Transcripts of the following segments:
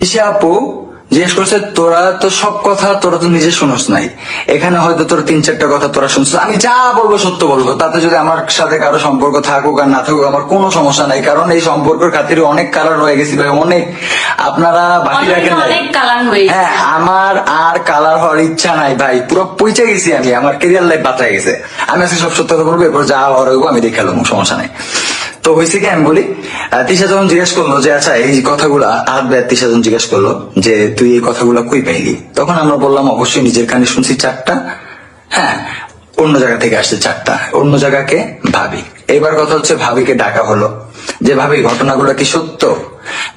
দিশা আপু জিজ্ঞেস করছে তোরা তো সব কথা তোরা তো নিজে শুনস নাই। এখানে হয়তো তোর তিন চারটা কথা তোরা শুনছিস। আমি যা বলব সত্য বলব। তাতে যদি আমার সাথে কারও সম্পর্ক থাকুক আর না থাকুক আমার কোনো সমস্যা নাই। কারণ এই সম্পর্কের খাতিরে অনেক কালার হয়ে গেছি ভাই অনেক। আপনারা বাকি রাখেন হ্যাঁ আমার আর কালার হওয়ার ইচ্ছা নাই ভাই। পুরো পৌঁছে গেছি আমি আমার কেরিয়ার লাইফ বাঁচায় গেছে। আমি আজকে সব সত্য কথা বলব এরপর যা হওয়ার হইবো আমি দেখে সমস্যা নাই। তো হয়েছে কি, আমি বলি তিশা যখন জিজ্ঞেস করল যে আচ্ছা এই কথাগুলা আহাত ভাই তিশা যখন জিজ্ঞেস করল যে, তুই এই কথাগুলা কই পাইলি? তখন আমরা বললাম, অবশ্যই নিজের কানে শুনছি চারটা হ্যাঁ অন্য জায়গা থেকে আসছে চারটা, অন্য জায়গাকে ভাবি। এবার কথা হচ্ছে, ভাবিকে ডাকা হলো যে, ভাবি, ঘটনাগুলো কি সত্য?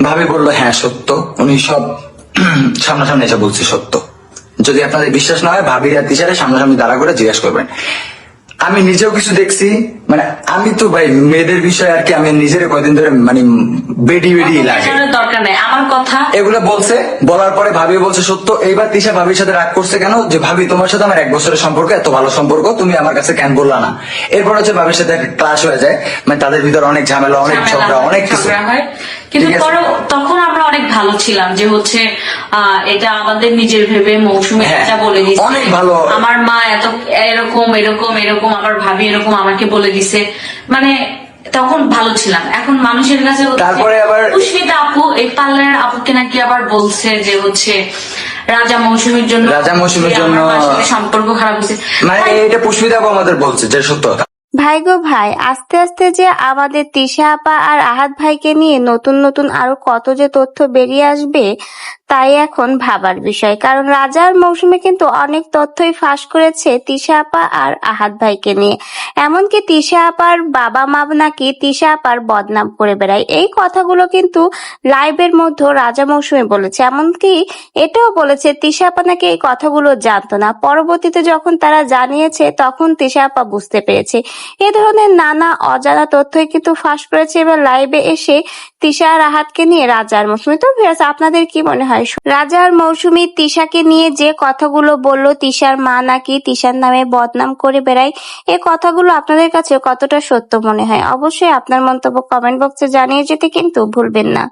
ভাবি বলল হ্যাঁ সত্য। উনি সব সামনাসামনি এসে বলছে, সত্য। যদি আপনাদের বিশ্বাস না হয়, ভাবির আর তিশারে সামনাসামনি দাঁড়া করে জিজ্ঞেস করবেন। আমি নিজেও কিছু দেখছি মানে আমি তো ভাই মেয়েদের বিষয়ে আর কি আমি নিজের কয়দিন ধরে মানে বেডি বেডি লাগে। দরকার নাই আমার কথা এগুলো বলছে বলার পরে ভাবি বলছে সত্য এইবার তিশা ভাবির সাথে রাগ করছে কেন? যে ভাবি তোমার সাথে আমার এক বছরের সম্পর্ক এত ভালো সম্পর্ক তুমি আমার কাছে কেন বললা না? এরপর হচ্ছে ভাবির সাথে ক্লাস হয়ে যায়। মানে তাদের ভিতরে অনেক ঝামেলা অনেক ঝগড়া অনেক কিছু। কিন্তু তখন আমরা অনেক ভালো ছিলাম যে হচ্ছে এটা আমাদের নিজের ভেবে মৌসুমে হ্যাঁ, এটা বলে দিছে অনেক ভালো। আমার মা এত এরকম এরকম এরকম আমার ভাবি এরকম আমাকে বলে দিছে। মানে তখন ভালো ছিলাম। এখন মানুষের কাছে তারপরে আবার- পুষ্পিতা আপু এই পার্লারের আপুকে নাকি আবার বলছে যে হচ্ছে রাজা মৌসুমীর জন্য রাজা মৌসুমীর জন্য- সম্পর্ক খারাপ হয়েছে। মানে এটা পুষ্পিতা আপু আমাদের বলছে যে সত্য ভাই গো ভাই আস্তে আস্তে যে আমাদের তিশা আপা আর আহাত ভাইকে নিয়ে নতুন নতুন আরও কত যে তথ্য বেরিয়ে আসবে তাই এখন ভাবার বিষয়। কারণ রাজার মৌসুমে কিন্তু অনেক তথ্যই ফাঁস করেছে তিশা আপা আর আহাত ভাইকে নিয়ে। এমনকি তিশা আপার বাবা মা নাকি তিশা আপার বদনাম করে বেড়ায়। এই কথাগুলো কিন্তু লাইভের মধ্যে রাজা মৌসুমে বলেছে। এমনকি এটাও বলেছে তিশা আপা নাকি এই কথাগুলো জানতো না। পরবর্তীতে যখন তারা জানিয়েছে তখন তিশা আপা বুঝতে পেরেছে। এ ধরনের নানা অজানা তথ্যই কিন্তু ফাঁস করেছে। এবার লাইভে এসে তিশা আর আহাতকে নিয়ে রাজার মৌসুমি। তো ভিউয়ার্স, আপনাদের কি মনে হয়? রাজার মৌসুমী তিশাকে নিয়ে যে কথাগুলো বলল, তিশার মা নাকি তিশার নামে বদনাম করে বেড়ায়, এ কথাগুলো আপনাদের কাছে কতটা সত্য মনে হয়? অবশ্যই আপনার মন্তব্য কমেন্ট বক্সে জানিয়ে যেতে কিন্তু ভুলবেন না।